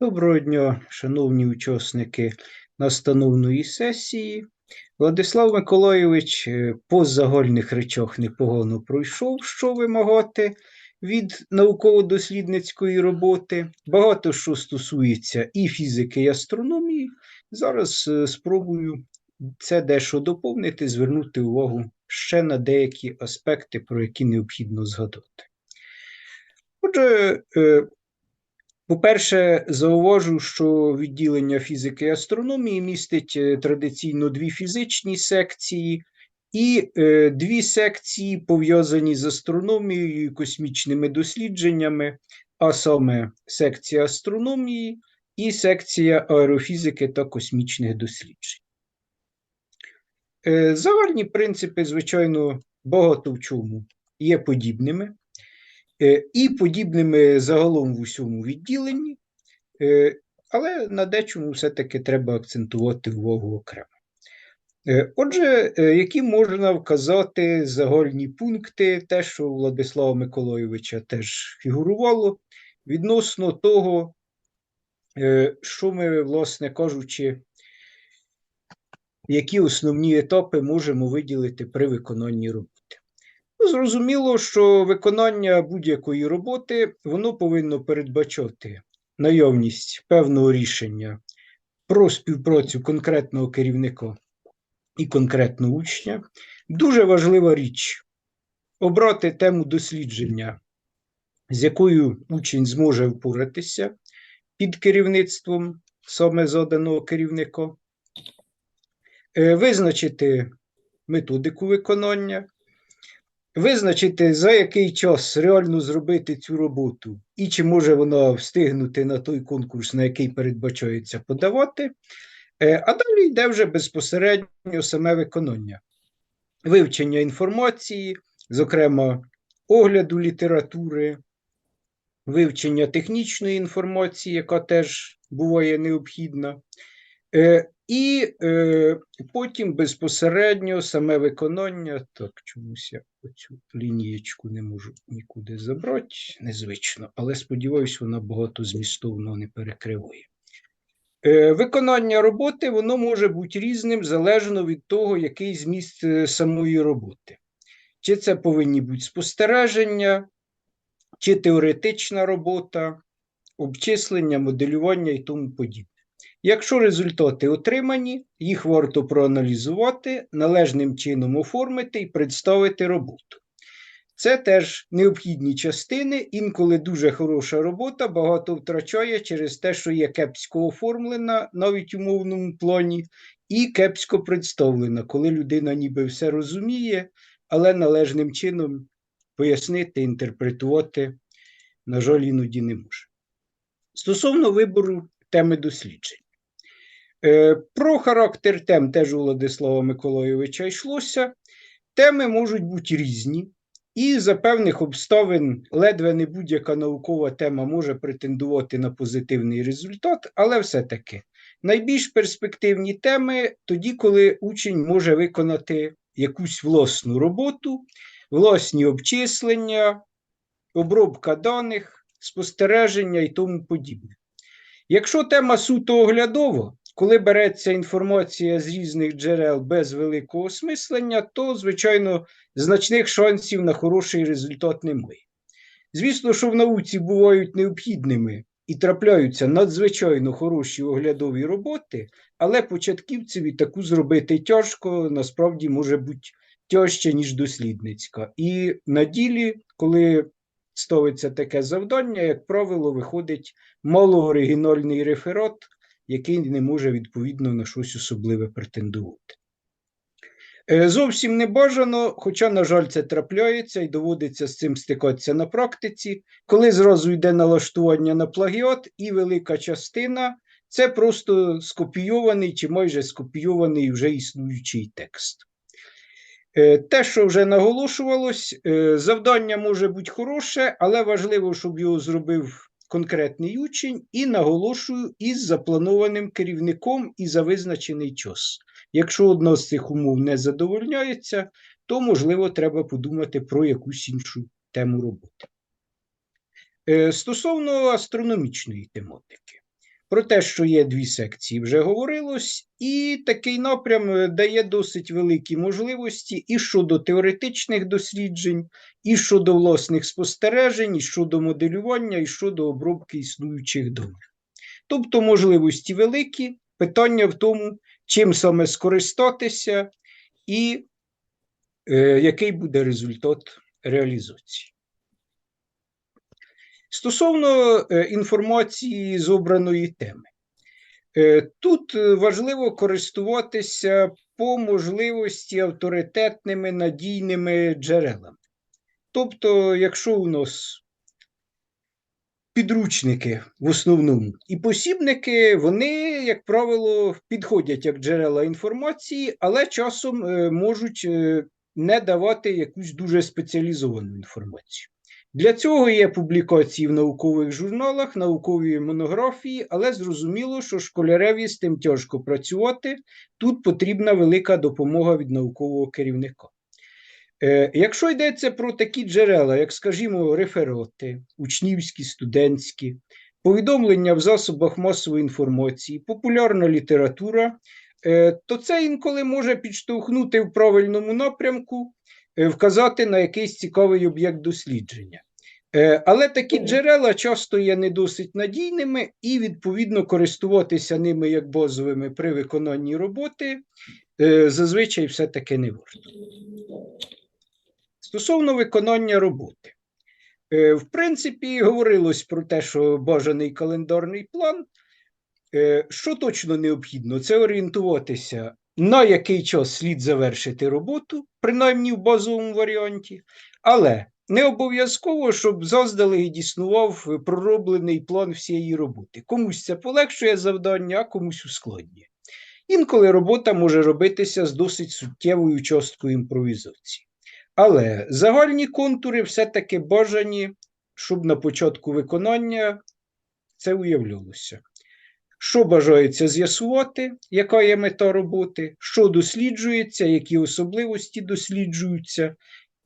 Доброго дня, шановні учасники настановної сесії. Владислав Миколайович е, по загальних речах непогано пройшов, що вимагати від науково-дослідницької роботи. Багато що стосується і фізики, і астрономії. Зараз е, спробую це дещо доповнити, звернути увагу ще на деякі аспекти, про які необхідно згадати. Отже, е, по-перше, зауважу, що відділення фізики і астрономії містить е, традиційно дві фізичні секції і е, дві секції, пов'язані з астрономією і космічними дослідженнями, а саме секція астрономії і секція аерофізики та космічних досліджень. Е, Загальні принципи, звичайно, багато в чому є подібними. Е, і подібними загалом в усьому відділенні, е, але на дечому все-таки треба акцентувати увагу окремо. Е, Отже, які можна вказати загальні пункти, те, що у Владислава Миколайовича теж фігурувало, відносно того, що ми, власне кажучи, які основні етапи можемо виділити при виконанні роботи. Ну, Зрозуміло, що виконання будь-якої роботи воно повинно передбачати наявність певного рішення про співпрацю конкретного керівника і конкретного учня. Дуже важлива річ обрати тему дослідження, з якою учень зможе впоратися під керівництвом саме заданого керівника, е, визначити методику виконання. Визначити, за який час реально зробити цю роботу, і чи може вона встигнути на той конкурс, на який передбачається подавати. Е, а далі йде вже безпосередньо саме виконання, вивчення інформації, зокрема, огляду літератури, вивчення технічної інформації, яка теж буває необхідна. І е, потім безпосередньо саме виконання. Так, чомусь я оцю лінієчку не можу нікуди забрати, незвично, але сподіваюся, вона багато змістовно не перекриває. Е, Виконання роботи воно може бути різним залежно від того, який зміст е, самої роботи. Чи це повинні бути спостереження, чи теоретична робота, обчислення, моделювання і тому подібне. Якщо результати отримані, їх варто проаналізувати, належним чином оформити і представити роботу. Це теж необхідні частини, інколи дуже хороша робота багато втрачає через те, що є кепсько оформлена навіть у мовному плані, і кепсько представлена, коли людина ніби все розуміє, але належним чином пояснити, інтерпретувати, на жаль, іноді не може. Стосовно вибору теми досліджень. Е, про характер тем теж у Владислава Миколайовича йшлося. Теми можуть бути різні, і за певних обставин ледве не будь-яка наукова тема може претендувати на позитивний результат, але все-таки найбільш перспективні теми тоді, коли учень може виконати якусь власну роботу, власні обчислення, обробка даних, спостереження і тому подібне. Якщо тема суто оглядова, коли береться інформація з різних джерел без великого осмислення, то, звичайно, значних шансів на хороший результат немає. Звісно, що в науці бувають необхідними і трапляються надзвичайно хороші оглядові роботи, але початківцеві таку зробити тяжко, насправді може бути тяжче, ніж дослідницька. І на ділі, коли ставиться таке завдання, як правило, виходить малооригінальний реферат який не може відповідно на щось особливе претендувати. Е, зовсім не бажано, хоча, на жаль, це трапляється і доводиться з цим стикатися на практиці, коли зразу йде налаштування на плагіат, і велика частина це просто скопійований чи майже скопійований вже існуючий текст. Е, те, що вже наголошувалось, е, завдання може бути хороше, але важливо, щоб його зробив конкретний учень і наголошую із запланованим керівником і за визначений час. Якщо одна з цих умов не задовольняється, то, можливо, треба подумати про якусь іншу тему роботи. Е, стосовно астрономічної тематики, Про те, що є дві секції, вже говорилось, і такий напрям е, дає досить великі можливості і щодо теоретичних досліджень, і щодо власних спостережень, і щодо моделювання, і щодо обробки існуючих даних. Тобто можливості великі, питання в тому, чим саме скористатися, і е, який буде результат реалізації. Стосовно е, інформації з обраної теми, Е, тут е, важливо користуватися по можливості авторитетними надійними джерелами. Тобто, якщо у нас підручники в основному і посібники, вони, як правило, підходять як джерела інформації, але часом можуть не давати якусь дуже спеціалізовану інформацію. Для цього є публікації в наукових журналах, наукові монографії, але зрозуміло, що школяреві з тим тяжко працювати. Тут потрібна велика допомога від наукового керівника. Е, Якщо йдеться про такі джерела, як, скажімо, реферати, учнівські, студентські, повідомлення в засобах масової інформації, популярна література, е, то це інколи може підштовхнути в правильному напрямку, е, вказати на якийсь цікавий об'єкт дослідження. Е, Але такі джерела часто є не досить надійними, і, відповідно, користуватися ними як базовими при виконанні роботи е, зазвичай все-таки не варто. Стосовно виконання роботи, Е, в принципі, говорилось про те, що бажаний календарний план. Що точно необхідно, це орієнтуватися, на який час слід завершити роботу, принаймні в базовому варіанті, але не обов'язково, щоб заздалегідь існував пророблений план всієї роботи. Комусь це полегшує завдання, а комусь ускладнює. Інколи робота може робитися з досить суттєвою часткою імпровізації. Але загальні контури все-таки бажані, щоб на початку виконання це уявлялося. Що бажається з'ясувати, яка є мета роботи, що досліджується, які особливості досліджуються,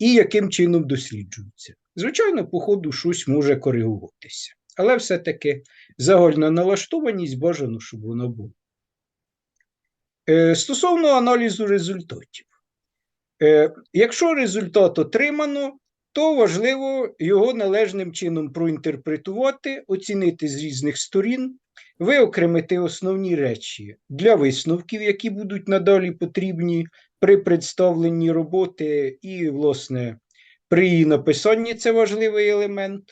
і яким чином досліджуються. Звичайно, по ходу щось може коригуватися, але все-таки загальна налаштованість бажано, щоб воно було. Е, Стосовно аналізу результатів. Е, Якщо результат отримано, то важливо його належним чином проінтерпретувати, оцінити з різних сторін, виокремити основні речі для висновків, які будуть надалі потрібні при представленні роботи, і, власне, при її написанні це важливий елемент.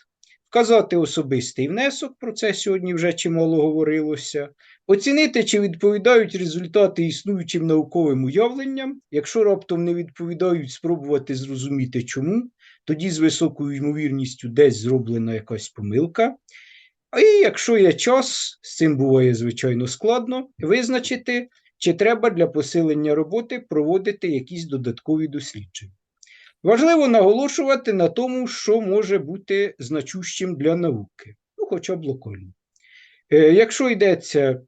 Вказати особистий внесок, про це сьогодні вже чимало говорилося, оцінити, чи відповідають результати існуючим науковим уявленням. Якщо раптом не відповідають, спробувати зрозуміти чому, тоді з високою ймовірністю десь зроблена якась помилка. А і якщо є час, з цим буває звичайно складно, визначити, чи треба для посилення роботи проводити якісь додаткові дослідження. Важливо наголошувати на тому, що може бути значущим для науки, ну, хоча б локально. Е, Якщо йдеться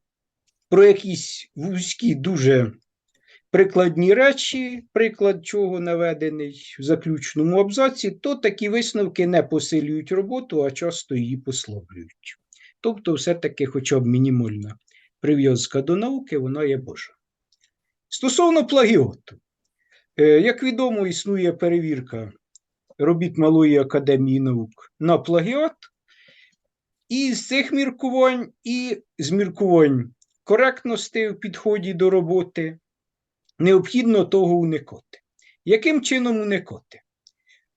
про якісь вузькі, дуже прикладні речі, приклад чого наведений в заключному абзаці, то такі висновки не посилюють роботу, а часто її послаблюють. Тобто, все-таки, хоча б мінімальна прив'язка до науки, вона є божа. Стосовно плагіоту, Е, як відомо, існує перевірка робіт Малої академії наук на плагіат, і з цих міркувань, і з міркувань коректності в підході до роботи необхідно того уникати. Яким чином уникати?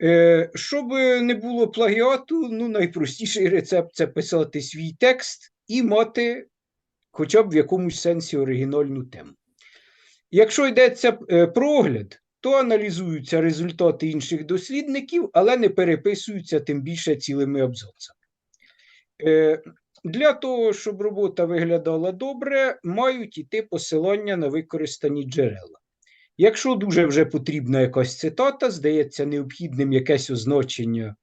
Е, Щоб не було плагіату, ну, найпростіший рецепт це писати свій текст і мати хоча б в якомусь сенсі оригінальну тему. Якщо йдеться е, про огляд, то аналізуються результати інших дослідників, але не переписуються тим більше цілими абзацами. Е, Для того, щоб робота виглядала добре, мають іти посилання на використані джерела. Якщо дуже вже потрібна якась цитата, здається необхідним якесь означення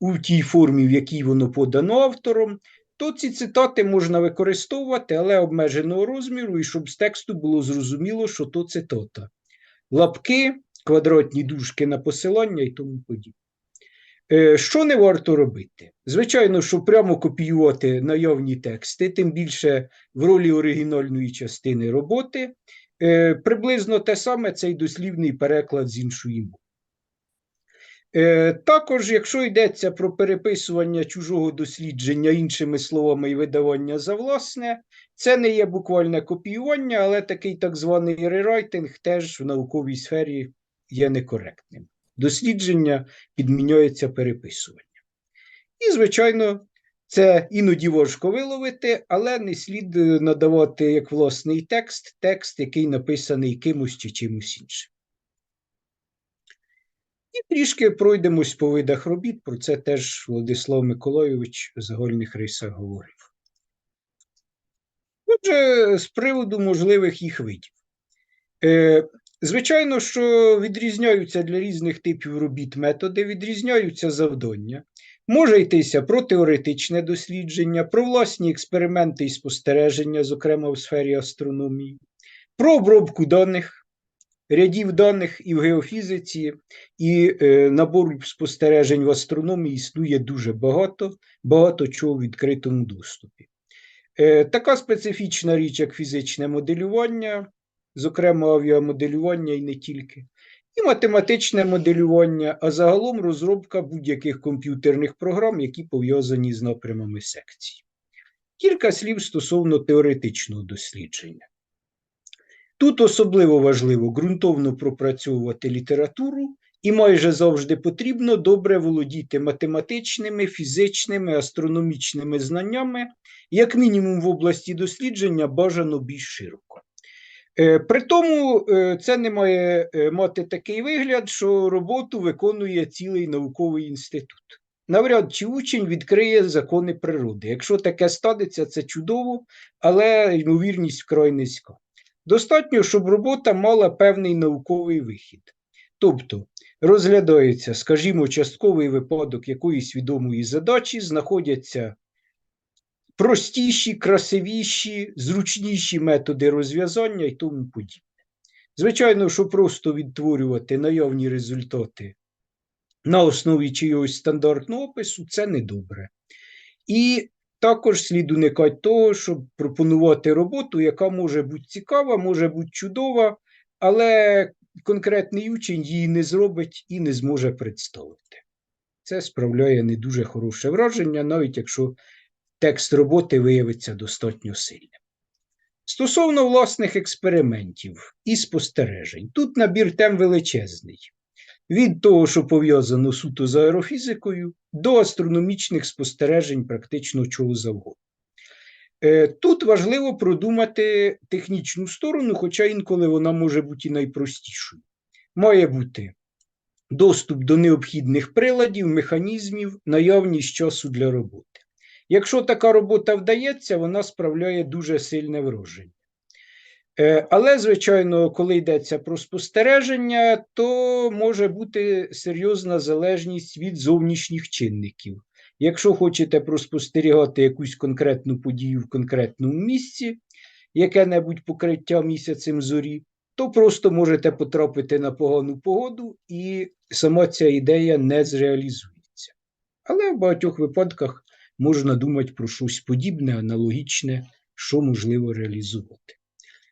у тій формі, в якій воно подано автором, то ці цитати можна використовувати, але обмеженого розміру, і щоб з тексту було зрозуміло, що то цитата. Лапки, квадратні дужки на посилання і тому подібне. Е, Що не варто робити? Звичайно, що прямо копіювати наявні тексти, тим більше в ролі оригінальної частини роботи. Е, Приблизно те саме цей дослівний переклад з іншої мови. Е, Також, якщо йдеться про переписування чужого дослідження іншими словами і видавання за власне, це не є буквальне копіювання, але такий так званий рерайтинг теж в науковій сфері є некоректним. Дослідження підмінюється переписуванням. І, звичайно, це іноді важко виловити, але не слід е, надавати як власний текст, текст, який написаний кимось чи чимось іншим. І трішки пройдемось по видах робіт, про це теж Владислав Миколайович в загальних рисах говорив. Отже, з приводу можливих їх видів. Е, Звичайно, що відрізняються для різних типів робіт методи, відрізняються завдання. Може йтися про теоретичне дослідження, про власні експерименти і спостереження, зокрема в сфері астрономії, про обробку даних, рядів даних і в геофізиці, і е, набору спостережень в астрономії існує дуже багато, багато чого в відкритому доступі. Е, така специфічна річ, як фізичне моделювання, зокрема авіамоделювання і не тільки, і математичне моделювання, а загалом розробка будь-яких комп'ютерних програм, які пов'язані з напрямами секцій. Кілька слів стосовно теоретичного дослідження. Тут особливо важливо ґрунтовно пропрацьовувати літературу, і майже завжди потрібно добре володіти математичними, фізичними, астрономічними знаннями, як мінімум в області дослідження бажано більш широко. Е, При тому е, це не має е, мати такий вигляд, що роботу виконує цілий науковий інститут. Навряд чи учень відкриє закони природи. Якщо таке станеться, це чудово, але ймовірність вкрай низька. Достатньо, щоб робота мала певний науковий вихід. Тобто розглядається, скажімо, частковий випадок якоїсь відомої задачі, знаходяться простіші, красивіші, зручніші методи розв'язання і тому подібне. Звичайно, що просто відтворювати наявні результати на основі чогось стандартного опису це не добре. І також слід уникати того, щоб пропонувати роботу, яка може бути цікава, може бути чудова, але конкретний учень її не зробить і не зможе представити. Це справляє не дуже хороше враження, навіть якщо текст роботи виявиться достатньо сильним. Стосовно власних експериментів і спостережень, тут набір тем величезний. Від того, що пов'язано суто з аерофізикою, до астрономічних спостережень практично чого завгодно. Е, Тут важливо продумати технічну сторону, хоча інколи вона може бути і найпростішою. Має бути доступ до необхідних приладів, механізмів, наявність часу для роботи. Якщо така робота вдається, вона справляє дуже сильне враження. Е, Але, звичайно, коли йдеться про спостереження, то може бути серйозна залежність від зовнішніх чинників. Якщо хочете проспостерігати якусь конкретну подію в конкретному місці, яке-небудь покриття місяцем зорі, то просто можете потрапити на погану погоду, і сама ця ідея не зреалізується. Але в багатьох випадках можна думати про щось подібне, аналогічне, що можливо реалізувати.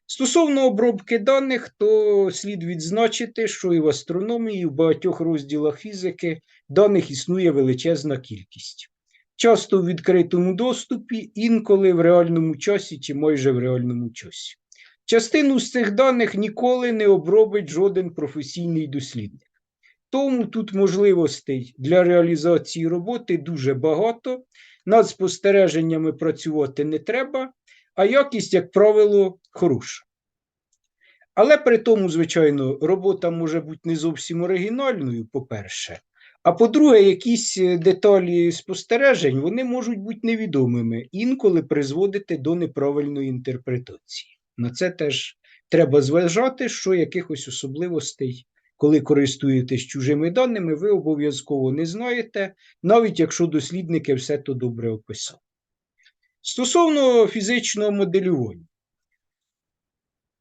Стосовно обробки даних, то слід відзначити, що і в астрономії, і в багатьох розділах фізики даних існує величезна кількість. Часто в відкритому доступі, інколи в реальному часі чи майже в реальному часі. Частину з цих даних ніколи не обробить жоден професійний дослідник. Тому тут можливостей для реалізації роботи дуже багато. Над спостереженнями працювати не треба, а якість, як правило, хороша. Але при тому, звичайно, робота може бути не зовсім оригінальною, по-перше. А по-друге, якісь деталі спостережень вони можуть бути невідомими, інколи призводити до неправильної інтерпретації. На це теж треба зважати, що якихось особливостей, коли користуєтесь чужими даними, ви обов'язково не знаєте, навіть якщо дослідники все то добре описали. Стосовно фізичного моделювання,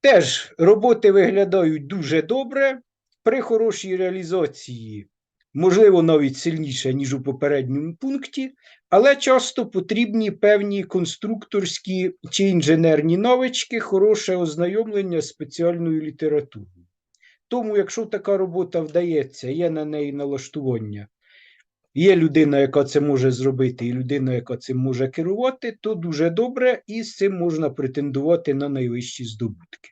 теж роботи виглядають дуже добре. При хорошій реалізації можливо, навіть сильніше, ніж у попередньому пункті, але часто потрібні певні конструкторські чи інженерні навички, хороше ознайомлення спеціальною літературою. Тому, якщо така робота вдається, є на неї налаштування, є людина, яка це може зробити, і людина, яка цим може керувати, то дуже добре, і з цим можна претендувати на найвищі здобутки.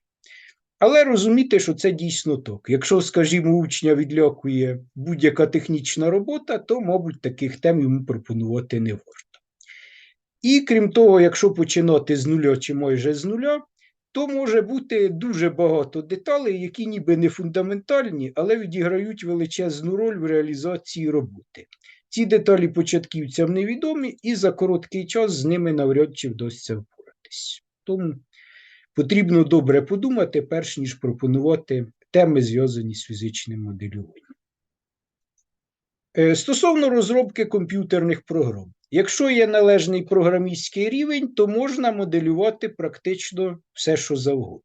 Але розуміти, що це дійсно так. Якщо, скажімо, учня відлякує будь-яка технічна робота, то, мабуть, таких тем йому пропонувати не варто. І крім того, якщо починати з нуля чи майже з нуля, то може бути дуже багато деталей, які ніби не фундаментальні, але відіграють величезну роль в реалізації роботи. Ці деталі початківцям невідомі, і за короткий час з ними навряд чи вдасться впоратись. Тому потрібно добре подумати, перш ніж пропонувати теми, зв'язані з фізичним моделюванням. Е, Стосовно розробки комп'ютерних програм. Якщо є належний програмістський рівень, то можна моделювати практично все, що завгодно.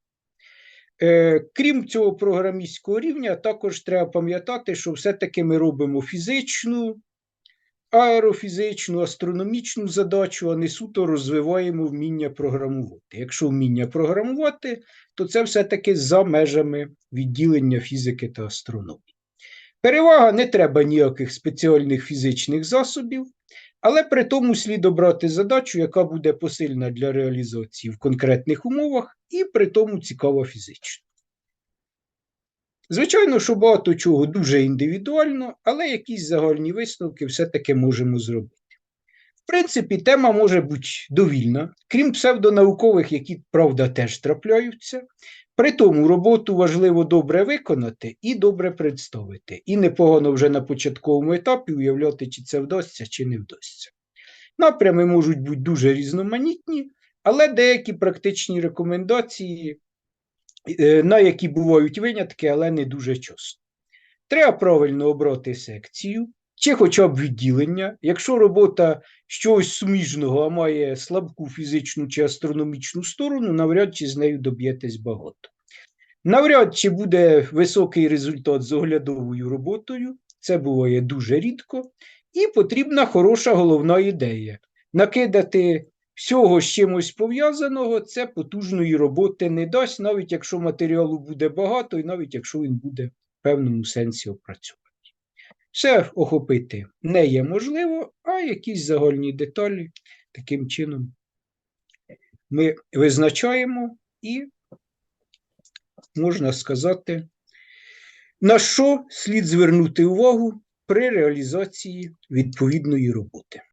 Е, Крім цього програмістського рівня, також треба пам'ятати, що все-таки ми робимо фізичну, аерофізичну, астрономічну задачу, а не суто розвиваємо вміння програмувати. Якщо вміння програмувати, то це все-таки за межами відділення фізики та астрономії. Перевага не треба ніяких спеціальних фізичних засобів, але при тому слід обрати задачу, яка буде посильна для реалізації в конкретних умовах, і при тому цікава фізично. Звичайно, що багато чого дуже індивідуально, але якісь загальні висновки все-таки можемо зробити. В принципі, тема може бути довільна, крім псевдонаукових, які, правда, теж трапляються. При тому роботу важливо добре виконати і добре представити. І непогано вже на початковому етапі уявляти, чи це вдасться, чи не вдасться. Напрями можуть бути дуже різноманітні, але деякі практичні рекомендації, е, на які бувають винятки, але не дуже часто. Треба правильно обрати секцію, чи хоча б відділення. Якщо робота щось суміжного, а має слабку фізичну чи астрономічну сторону, навряд чи з нею доб'єтесь багато. Навряд чи буде високий результат з оглядовою роботою, це буває дуже рідко, і потрібна хороша головна ідея. Накидати всього з чимось пов'язаного, це потужної роботи не дасть, навіть якщо матеріалу буде багато, і навіть якщо він буде в певному сенсі опрацьований. Все охопити не є можливо, а якісь загальні деталі таким чином ми визначаємо і, можна сказати, на що слід звернути увагу при реалізації відповідної роботи.